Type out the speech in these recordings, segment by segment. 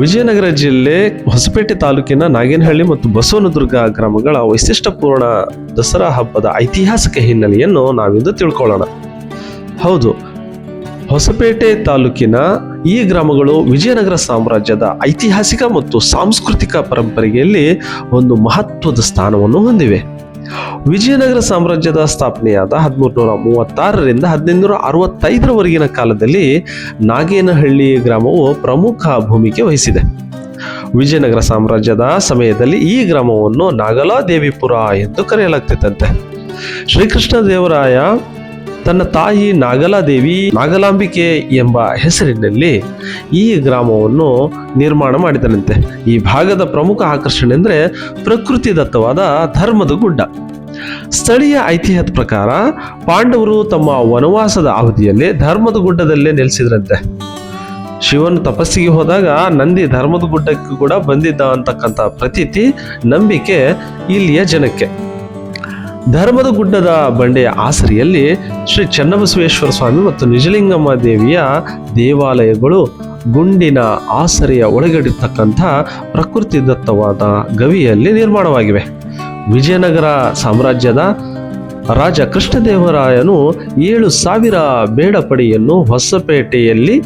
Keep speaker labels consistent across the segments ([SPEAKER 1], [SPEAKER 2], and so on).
[SPEAKER 1] ವಿಜಯನಗರ ಜಿಲ್ಲೆ ಹೊಸಪೇಟೆ ತಾಲೂಕಿನ ನಾಗೇನಹಳ್ಳಿ ಮತ್ತು ಬಸವನದುರ್ಗ ಗ್ರಾಮಗಳ ವೈಶಿಷ್ಟ್ಯಪೂರ್ಣ ದಸರಾ ಹಬ್ಬದ ಐತಿಹಾಸಿಕ ಹಿನ್ನೆಲೆಯನ್ನು ನಾವಿಂದು ತಿಳ್ಕೊಳ್ಳೋಣ. ಹೌದು, ಹೊಸಪೇಟೆ ತಾಲೂಕಿನ ಈ ಗ್ರಾಮಗಳು ವಿಜಯನಗರ ಸಾಮ್ರಾಜ್ಯದ ಐತಿಹಾಸಿಕ ಮತ್ತು ಸಾಂಸ್ಕೃತಿಕ ಪರಂಪರೆಯಲ್ಲಿ ಒಂದು ಮಹತ್ವದ ಸ್ಥಾನವನ್ನು ಹೊಂದಿವೆ. ವಿಜಯನಗರ ಸಾಮ್ರಾಜ್ಯದ ಸ್ಥಾಪನೆಯಾದ ಹದಿಮೂರುನೂರ ಮೂವತ್ತಾರರಿಂದ ಹದಿನೈದುನೂರ ಅರವತ್ತೈದರವರೆಗಿನ ಕಾಲದಲ್ಲಿ ನಾಗೇನಹಳ್ಳಿ ಗ್ರಾಮವು ಪ್ರಮುಖ ಭೂಮಿಕೆ ವಹಿಸಿದೆ. ವಿಜಯನಗರ ಸಾಮ್ರಾಜ್ಯದ ಸಮಯದಲ್ಲಿ ಈ ಗ್ರಾಮವನ್ನು ನಾಗಲಾದೇವಿಪುರ ಎಂದು ಕರೆಯಲಾಗ್ತಿತ್ತಂತೆ. ಶ್ರೀಕೃಷ್ಣ ದೇವರಾಯ ತನ್ನ ತಾಯಿ ನಾಗಲಾದೇವಿ ನಾಗಲಾಂಬಿಕೆ ಎಂಬ ಹೆಸರಿನಲ್ಲಿ ಈ ಗ್ರಾಮವನ್ನು ನಿರ್ಮಾಣ ಮಾಡಿದನಂತೆ. ಈ ಭಾಗದ ಪ್ರಮುಖ ಆಕರ್ಷಣೆ ಅಂದರೆ ಪ್ರಕೃತಿ ದತ್ತವಾದ ಧರ್ಮದ ಗುಡ್ಡ. ಸ್ಥಳೀಯ ಐತಿಹ್ಯದ ಪ್ರಕಾರ ಪಾಂಡವರು ತಮ್ಮ ವನವಾಸದ ಅವಧಿಯಲ್ಲಿ ಧರ್ಮದ ಗುಡ್ಡದಲ್ಲೇ ನೆಲೆಸಿದ್ರಂತೆ. ಶಿವನು ತಪಸ್ಸಿಗೆ ಹೋದಾಗ ನಂದಿ ಧರ್ಮದ ಗುಡ್ಡಕ್ಕೆ ಕೂಡ ಬಂದಿದ್ದ ಅಂತಕ್ಕಂಥ ಪ್ರತೀತಿ ನಂಬಿಕೆ ಇಲ್ಲಿಯ ಜನಕ್ಕೆ. ಧರ್ಮದ ಗುಡ್ಡದ ಬಂಡೆಯ ಆಸರಿಯಲ್ಲಿ ಶ್ರೀ ಚನ್ನಬಸವೇಶ್ವರ ಸ್ವಾಮಿ ಮತ್ತು ನಿಜಲಿಂಗಮ್ಮ ದೇವಿಯ ದೇವಾಲಯಗಳು ಗುಂಡಿನ ಆಸರೆಯ ಒಳಗಡಿರ್ತಕ್ಕಂಥ ಪ್ರಕೃತಿ ದತ್ತವಾದ ಗವಿಯಲ್ಲಿ ನಿರ್ಮಾಣವಾಗಿವೆ. ವಿಜಯನಗರ ಸಾಮ್ರಾಜ್ಯದ ರಾಜ ಕೃಷ್ಣದೇವರಾಯನು ಏಳು ಸಾವಿರ ಬೇಡಪಡಿಯನ್ನು ಹೊಸಪೇಟೆಯಲ್ಲಿ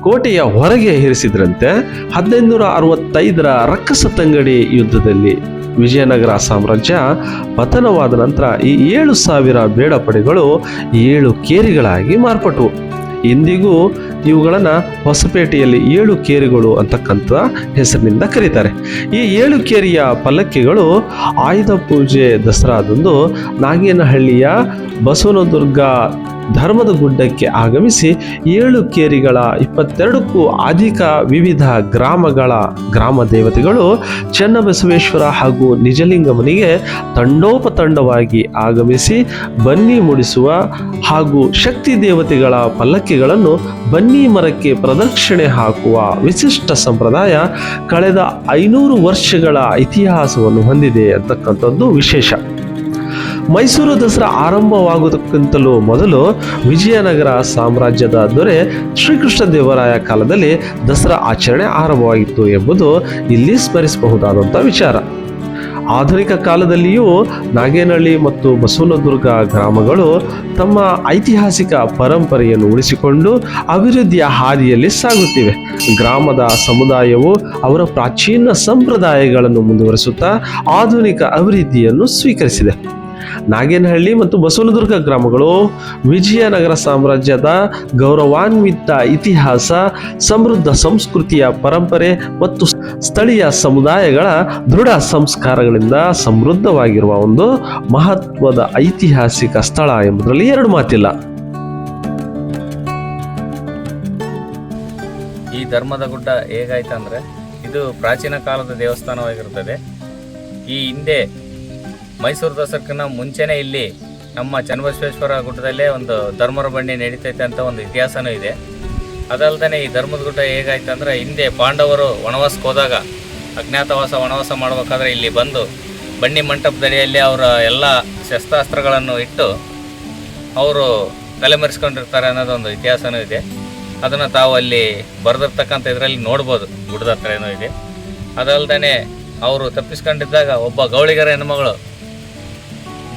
[SPEAKER 1] ಕೋಟೆಯ ಹೊರಗೆ ಏರಿಸಿದರಂತೆ ಹದಿನೈದು ನೂರ ಅರವತ್ತೈದರ ರಕ್ಕಸತಂಗಡಿ ಯುದ್ಧದಲ್ಲಿ ವಿಜಯನಗರ ಸಾಮ್ರಾಜ್ಯ ಪತನವಾದ ನಂತರ ಈ ಏಳು ಸಾವಿರ ಬೇಡಪಡೆಗಳು ಏಳು ಕೇರಿಗಳಾಗಿ ಮಾರ್ಪಟ್ಟವು ಇಂದಿಗೂ ಇವುಗಳನ್ನು ಹೊಸಪೇಟೆಯಲ್ಲಿ ಏಳು ಕೇರಿಗಳು ಅಂತಕ್ಕಂಥ ಹೆಸರಿನಿಂದ ಕರೀತಾರೆ. ಈ ಏಳು ಕೇರಿಯ ಪಲ್ಲಕ್ಕಿಗಳು ಆಯುಧ ಪೂಜೆ ದಸರಾದಂದು ನಾಗೇನಹಳ್ಳಿಯ ಬಸವನದುರ್ಗ ಧರ್ಮದ ಗುಡ್ಡಕ್ಕೆ ಆಗಮಿಸಿ ಏಳು ಕೇರಿಗಳ ಇಪ್ಪತ್ತೆರಡಕ್ಕೂ ಅಧಿಕ ವಿವಿಧ ಗ್ರಾಮಗಳ ಗ್ರಾಮ ದೇವತೆಗಳು ಚನ್ನಬಸವೇಶ್ವರ ಹಾಗೂ ನಿಜಲಿಂಗಮನಿಗೆ ತಂಡೋಪತಂಡವಾಗಿ ಆಗಮಿಸಿ ಬನ್ನಿ ಮುಡಿಸುವ ಹಾಗೂ ಶಕ್ತಿ ದೇವತೆಗಳ ಪಲ್ಲಕ್ಕಿಗಳನ್ನು ಬನ್ನಿ ಮರಕ್ಕೆ ಪ್ರದಕ್ಷಿಣೆ ಹಾಕುವ ವಿಶಿಷ್ಟ ಸಂಪ್ರದಾಯ ಕಳೆದ ಐನೂರು ವರ್ಷಗಳ ಇತಿಹಾಸವನ್ನು ಹೊಂದಿದೆ ಅಂತಕ್ಕಂಥದ್ದು ವಿಶೇಷ. ಮೈಸೂರು ದಸರಾ ಆರಂಭವಾಗುವುದಕ್ಕಿಂತಲೂ ಮೊದಲು ವಿಜಯನಗರ ಸಾಮ್ರಾಜ್ಯದ ದೊರೆ ಶ್ರೀಕೃಷ್ಣ ದೇವರಾಯ ಕಾಲದಲ್ಲಿ ದಸರಾ ಆಚರಣೆ ಆರಂಭವಾಗಿತ್ತು ಎಂಬುದು ಇಲ್ಲಿ ಸ್ಮರಿಸಬಹುದಾದಂಥ ವಿಚಾರ. ಆಧುನಿಕ ಕಾಲದಲ್ಲಿಯೂ ನಾಗೇನಹಳ್ಳಿ ಮತ್ತು ಬಸವನದುರ್ಗ ಗ್ರಾಮಗಳು ತಮ್ಮ ಐತಿಹಾಸಿಕ ಪರಂಪರೆಯನ್ನು ಉಳಿಸಿಕೊಂಡು ಅಭಿವೃದ್ಧಿಯ ಹಾದಿಯಲ್ಲಿ ಸಾಗುತ್ತಿವೆ. ಗ್ರಾಮದ ಸಮುದಾಯವು ಅವರ ಪ್ರಾಚೀನ ಸಂಪ್ರದಾಯಗಳನ್ನು ಮುಂದುವರಿಸುತ್ತಾ ಆಧುನಿಕ ಅಭಿವೃದ್ಧಿಯನ್ನು ಸ್ವೀಕರಿಸಿದೆ. ನಾಗೇನಹಳ್ಳಿ ಮತ್ತು ಬಸವನದುರ್ಗ ಗ್ರಾಮಗಳು ವಿಜಯನಗರ ಸಾಮ್ರಾಜ್ಯದ ಗೌರವಾನ್ವಿತ ಇತಿಹಾಸ, ಸಮೃದ್ಧ ಸಂಸ್ಕೃತಿಯ ಪರಂಪರೆ ಮತ್ತು ಸ್ಥಳೀಯ ಸಮುದಾಯಗಳ ದೃಢ ಸಂಸ್ಕಾರಗಳಿಂದ ಸಮೃದ್ಧವಾಗಿರುವ ಒಂದು ಮಹತ್ವದ ಐತಿಹಾಸಿಕ ಸ್ಥಳ ಎಂಬುದರಲ್ಲಿ ಎರಡು ಮಾತಿಲ್ಲ.
[SPEAKER 2] ಈ ಧರ್ಮದ ಗುಡ್ಡ ಹೇಗಾಯ್ತಂದ್ರೆ, ಇದು ಪ್ರಾಚೀನ ಕಾಲದ ದೇವಸ್ಥಾನವಾಗಿರುತ್ತದೆ. ಈ ಹಿಂದೆ ಮೈಸೂರು ದಸರಕ್ಕಿಂತ ಮುಂಚೆನೇ ಇಲ್ಲಿ ನಮ್ಮ ಚನ್ನಬಸವೇಶ್ವರ ಗುಡ್ಡದಲ್ಲೇ ಒಂದು ಧರ್ಮರ ಬಂಡಿ ನಡೀತೈತೆ ಅಂತ ಒಂದು ಇತಿಹಾಸನೂ ಇದೆ. ಅದಲ್ಲದೆ ಈ ಧರ್ಮದ ಗುಡ್ಡ ಹೇಗಾಯ್ತಂದ್ರೆ ಹಿಂದೆ ಪಾಂಡವರು ವನವಾಸಕ್ಕೆ ಹೋದಾಗ, ಅಜ್ಞಾತವಾಸ ವನವಾಸ ಮಾಡಬೇಕಾದ್ರೆ ಇಲ್ಲಿ ಬಂದು ಬನ್ನಿ ಮಂಟಪದಡಿಯಲ್ಲಿ ಅವರ ಎಲ್ಲ ಶಸ್ತ್ರಾಸ್ತ್ರಗಳನ್ನು ಇಟ್ಟು ಅವರು ತಲೆಮರೆಸ್ಕೊಂಡಿರ್ತಾರೆ ಅನ್ನೋದೊಂದು ಇತಿಹಾಸನೂ ಇದೆ. ಅದನ್ನು ತಾವು ಅಲ್ಲಿ ಬರೆದಿರ್ತಕ್ಕಂಥ ಇದರಲ್ಲಿ ನೋಡ್ಬೋದು, ಗುಡ್ಡದ ಹತ್ರ ಏನೋ ಇದೆ. ಅದಲ್ಲದೆ ಅವರು ತಪ್ಪಿಸ್ಕೊಂಡಿದ್ದಾಗ ಒಬ್ಬ ಗೌಳಿಗರ ಹೆಣ್ಮಗಳು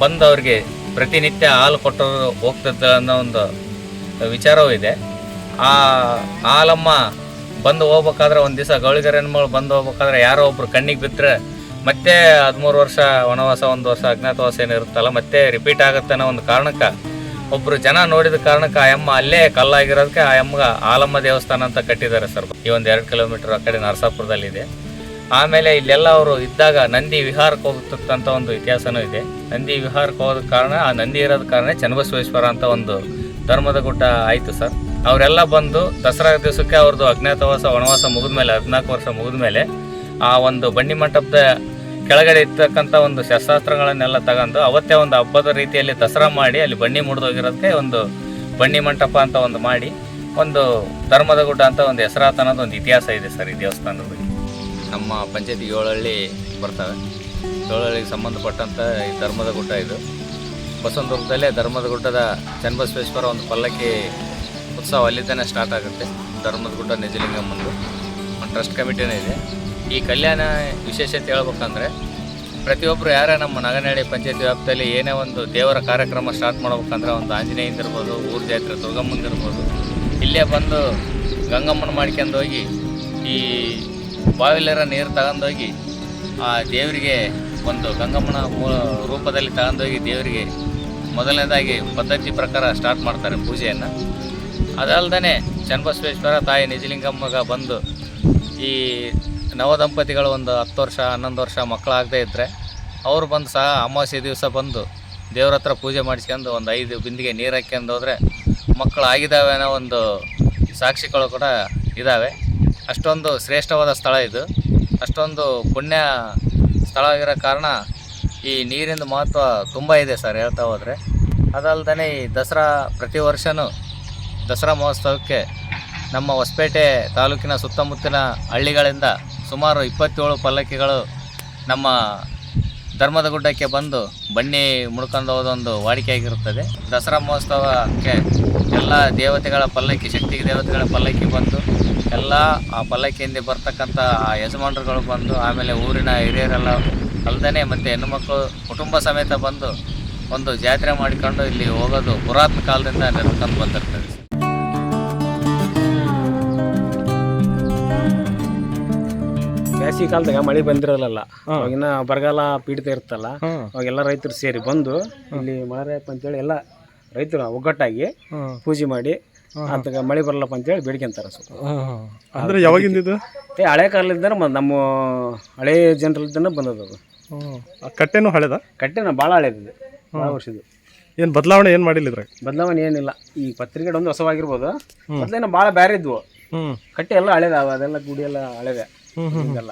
[SPEAKER 2] ಬಂದು ಅವ್ರಿಗೆ ಪ್ರತಿನಿತ್ಯ ಹಾಲು ಕೊಟ್ಟು ಹೋಗ್ತದೆ ಅನ್ನೋ ಒಂದು ವಿಚಾರವೂ ಇದೆ. ಆ ಹಾಲಮ್ಮ ಬಂದು ಹೋಗ್ಬೇಕಾದ್ರೆ ಒಂದು ದಿವಸ ಗೌಳಿಗರ ಹೆಣ್ಮಗಳು ಬಂದು ಹೋಗ್ಬೇಕಾದ್ರೆ ಯಾರೋ ಒಬ್ರು ಕಣ್ಣಿಗೆ ಬಿದ್ದರೆ ಮತ್ತೆ ಹದಿಮೂರು ವರ್ಷ ವನವಾಸ, ಒಂದು ವರ್ಷ ಅಜ್ಞಾತವಾಸ ಏನಿರುತ್ತಲ್ಲ ಮತ್ತೆ ರಿಪೀಟ್ ಆಗುತ್ತೆ ಅನ್ನೋ ಒಂದು ಕಾರಣಕ್ಕೆ ಒಬ್ಬರು ಜನ ನೋಡಿದ ಕಾರಣಕ್ಕೆ ಆ ಅಮ್ಮ ಅಲ್ಲೇ ಕಲ್ಲಾಗಿರೋದಕ್ಕೆ ಆ ಅಮ್ಮಗ ಆಲಮ್ಮ ದೇವಸ್ಥಾನ ಅಂತ ಕಟ್ಟಿದ್ದಾರೆ ಸರ್. ಈ ಒಂದು ಎರಡು ಕಿಲೋಮೀಟರ್ ಆ ಕಡೆ ನರಸಾಪುರದಲ್ಲಿದೆ. ಆಮೇಲೆ ಇಲ್ಲೆಲ್ಲ ಅವರು ಇದ್ದಾಗ ನಂದಿ ವಿಹಾರಕ್ಕೆ ಹೋಗ್ತಕ್ಕಂಥ ಒಂದು ಇತಿಹಾಸನೂ ಇದೆ. ನಂದಿ ವಿಹಾರಕ್ಕೆ ಹೋದ ಕಾರಣ, ಆ ನಂದಿ ಇರೋದ ಕಾರಣ ಚನ್ನಬಸವೇಶ್ವರ ಅಂತ ಒಂದು ಧರ್ಮದ ಗುಡ್ಡ ಆಯಿತು ಸರ್. ಅವರೆಲ್ಲ ಬಂದು ದಸರಾ ದಿವಸಕ್ಕೆ ಅವ್ರದ್ದು ಅಜ್ಞಾತವಾಸ, ವನವಾಸ ಮುಗಿದ ಮೇಲೆ ಹದಿನಾಲ್ಕು ವರ್ಷ ಮುಗಿದ ಮೇಲೆ ಆ ಒಂದು ಬಂಡಿ ಮಂಟಪದ ಕೆಳಗಡೆ ಇರ್ತಕ್ಕಂಥ ಒಂದು ಶಸ್ತ್ರಾಸ್ತ್ರಗಳನ್ನೆಲ್ಲ ತಗೊಂಡು ಅವತ್ತೇ ಒಂದು ಹಬ್ಬದ ರೀತಿಯಲ್ಲಿ ದಸರಾ ಮಾಡಿ ಅಲ್ಲಿ ಬನ್ನಿ ಮುರಿದೋಗಿರೋದಕ್ಕೆ ಒಂದು ಬನ್ನಿ ಮಂಟಪ ಅಂತ ಒಂದು ಮಾಡಿ ಒಂದು ಧರ್ಮದ ಗುಡ್ಡ ಅಂತ ಒಂದು ಹೆಸರಾತನದ ಒಂದು ಇತಿಹಾಸ ಇದೆ ಸರ್ ಈ ದೇವಸ್ಥಾನದ ನಮ್ಮ ಪಂಚಾಯತಿ ಏಳಹಳ್ಳಿ ಬರ್ತವೆ. ಏಳಹಳ್ಳಿಗೆ ಸಂಬಂಧಪಟ್ಟಂಥ ಈ ಧರ್ಮದ ಗುಡ್ಡ ಇದು. ಬಸವನದುರ್ಗದಲ್ಲೇ ಧರ್ಮದ ಗುಡ್ಡದ ಚನ್ನಬಸವೇಶ್ವರ ಒಂದು ಪಲ್ಲಕ್ಕಿ ಉತ್ಸವ ಅಲ್ಲಿದ್ದಾನೆ ಸ್ಟಾರ್ಟ್ ಆಗುತ್ತೆ. ಧರ್ಮದ ಗುಡ್ಡ ನಿಜಲಿಂಗಮ್ಮಂದು. ಒಂದು ಟ್ರಸ್ಟ್ ಕಮಿಟಿನೇ ಇದೆ. ಈ ಕಲ್ಯಾಣ ವಿಶೇಷತೆ ಹೇಳ್ಬೇಕಂದ್ರೆ ಪ್ರತಿಯೊಬ್ಬರು ಯಾರೇ ನಮ್ಮ ನಗನಹಳ್ಳಿ ಪಂಚಾಯತಿ ವ್ಯಾಪ್ತಿಯಲ್ಲಿ ಏನೇ ಒಂದು ದೇವರ ಕಾರ್ಯಕ್ರಮ ಸ್ಟಾರ್ಟ್ ಮಾಡ್ಬೇಕಂದ್ರೆ ಒಂದು ಆಂಜನೇಯಿಂದ ಇರ್ಬೋದು, ಊರ ಜಾತ್ರೆ, ದುರ್ಗಮ್ಮಂದಿರ್ಬೋದು, ಇಲ್ಲೇ ಬಂದು ಗಂಗಮ್ಮನ ಮಾಡ್ಕೊಂಡು ಹೋಗಿ ಈ ಬಾವಿಲಿರೋ ನೀರು ತಗೊಂಡೋಗಿ ಆ ದೇವರಿಗೆ ಒಂದು ಗಂಗಮ್ಮನ ರೂಪದಲ್ಲಿ ತಗೊಂಡೋಗಿ ದೇವರಿಗೆ ಮೊದಲನೇದಾಗಿ ಪದ್ಧತಿ ಪ್ರಕಾರ ಸ್ಟಾರ್ಟ್ ಮಾಡ್ತಾರೆ ಪೂಜೆಯನ್ನು. ಅದಲ್ಲದೆ ಚನ್ನಬಸವೇಶ್ವರ ತಾಯಿ ನಿಜಲಿಂಗಮ್ಮಗ ಬಂದು ಈ ನವದಂಪತಿಗಳು ಒಂದು ಹತ್ತು ವರ್ಷ, ಹನ್ನೊಂದು ವರ್ಷ ಮಕ್ಕಳಾಗದೇ ಇದ್ದರೆ ಅವರು ಬಂದು ಸಹ ಅಮಾವಾಸ್ಯೆ ದಿವಸ ಬಂದು ದೇವ್ರ ಹತ್ರ ಪೂಜೆ ಮಾಡಿಸ್ಕೊಂಡು ಒಂದು ಐದು ಬಿಂದಿಗೆ ನೀರು ಹಾಕ್ಯಂದು ಹೋದರೆ ಮಕ್ಕಳು ಆಗಿದ್ದಾವೆ ಅನ್ನೋ ಒಂದು ಸಾಕ್ಷಿಗಳು ಕೂಡ ಇದ್ದಾವೆ. ಅಷ್ಟೊಂದು ಶ್ರೇಷ್ಠವಾದ ಸ್ಥಳ ಇದು. ಅಷ್ಟೊಂದು ಪುಣ್ಯ ಸ್ಥಳ ಆಗಿರೋ ಕಾರಣ ಈ ನೀರಿನ ಮಹತ್ವ ತುಂಬ ಇದೆ ಸರ್ ಹೇಳ್ತಾ ಹೋದರೆ. ಅದಲ್ಲದೆ ಈ ದಸರಾ ಪ್ರತಿ ವರ್ಷವೂ ದಸರಾ ಮಹೋತ್ಸವಕ್ಕೆ ನಮ್ಮ ಹೊಸಪೇಟೆ ತಾಲೂಕಿನ ಸುತ್ತಮುತ್ತಲಿನ ಹಳ್ಳಿಗಳಿಂದ ಸುಮಾರು ಇಪ್ಪತ್ತೇಳು ಪಲ್ಲಕ್ಕಿಗಳು ನಮ್ಮ ಧರ್ಮದ ಗುಡ್ಡಕ್ಕೆ ಬಂದು ಬನ್ನಿ ಮುಡ್ಕೊಂಡು ಹೋದೊಂದು ವಾಡಿಕೆಯಾಗಿರುತ್ತದೆ. ದಸರಾ ಮಹೋತ್ಸವಕ್ಕೆ ಎಲ್ಲ ದೇವತೆಗಳ ಪಲ್ಲಕ್ಕಿ ಶಕ್ತಿ ದೇವತೆಗಳ ಪಲ್ಲಕ್ಕಿ ಬಂದು ಎಲ್ಲ ಆ ಪಲ್ಲಕ್ಕಿಯಿಂದ ಬರ್ತಕ್ಕಂಥ ಆ ಯಜಮಾನರುಗಳು ಬಂದು ಆಮೇಲೆ ಊರಿನ ಹಿರಿಯರೆಲ್ಲ ಅಲ್ಲದೇ ಮತ್ತು ಹೆಣ್ಣುಮಕ್ಕಳು ಕುಟುಂಬ ಸಮೇತ ಬಂದು ಒಂದು ಜಾತ್ರೆ ಮಾಡಿಕೊಂಡು ಇಲ್ಲಿ ಹೋಗೋದು ಪುರಾತನ ಕಾಲದಿಂದ ನಡ್ಕೊಂಡು ಬಂದಿರ್ತದೆ
[SPEAKER 3] ಬೇಸಿಗೆ ಕಾಲದಾಗ ಮಳೆ ಬಂದಿರಲ್ಲ ಅವಾಗಿನ ಬರಗಾಲ ಪೀಡಿತ ಇರುತ್ತಲ್ಲ ಅವಾಗೆಲ್ಲ ರೈತರು ಸೇರಿ ಬಂದು ಇಲ್ಲಿ ಮಾರಪ್ಪ ಅಂತೇಳಿ ಎಲ್ಲ ರೈತರು ಒಗ್ಗಟ್ಟಾಗಿ ಪೂಜೆ ಮಾಡಿ ಅದಕ್ಕೆ ಮಳೆ ಬರಲ್ಲಪ್ಪ ಅಂತೇಳಿ ಬೇಡ್ಕೊಂತಾರೆ ಸ್ವಲ್ಪ.
[SPEAKER 4] ಅಂದ್ರೆ ಯಾವಾಗಿಂದ ಇದು?
[SPEAKER 3] ಏ ಹಳೆ ಕಾಲದಿಂದ ನಮ್ಮ ಹಳೆ ಜನರಲ್ಲಿದ್ದಾನೆ ಬಂದದ ಅದು.
[SPEAKER 4] ಆ ಕಟ್ಟೆನೂ ಹಳೆದ?
[SPEAKER 3] ಕಟ್ಟೆನ ಭಾಳ ಹಳೆದಿದೆ. ಭಾಳ ವರ್ಷದ್ದು.
[SPEAKER 4] ಏನು ಬದಲಾವಣೆ ಏನು ಮಾಡಿಲ್ಲ ಇದ್ರಾಗ?
[SPEAKER 3] ಬದಲಾವಣೆ ಏನಿಲ್ಲ. ಈ ಪತ್ರಿಕೆ ಒಂದು ಹೊಸವಾಗಿರ್ಬೋದು. ಮೊದಲೇನೋ ಭಾಳ ಬೇರೆ ಇದ್ವು. ಕಟ್ಟೆ ಎಲ್ಲ ಹಳೆದಾವ ಅದೆಲ್ಲ ಗುಡಿ ಎಲ್ಲ ಹಳೇದೆ. ಹಿಂಗೆಲ್ಲ.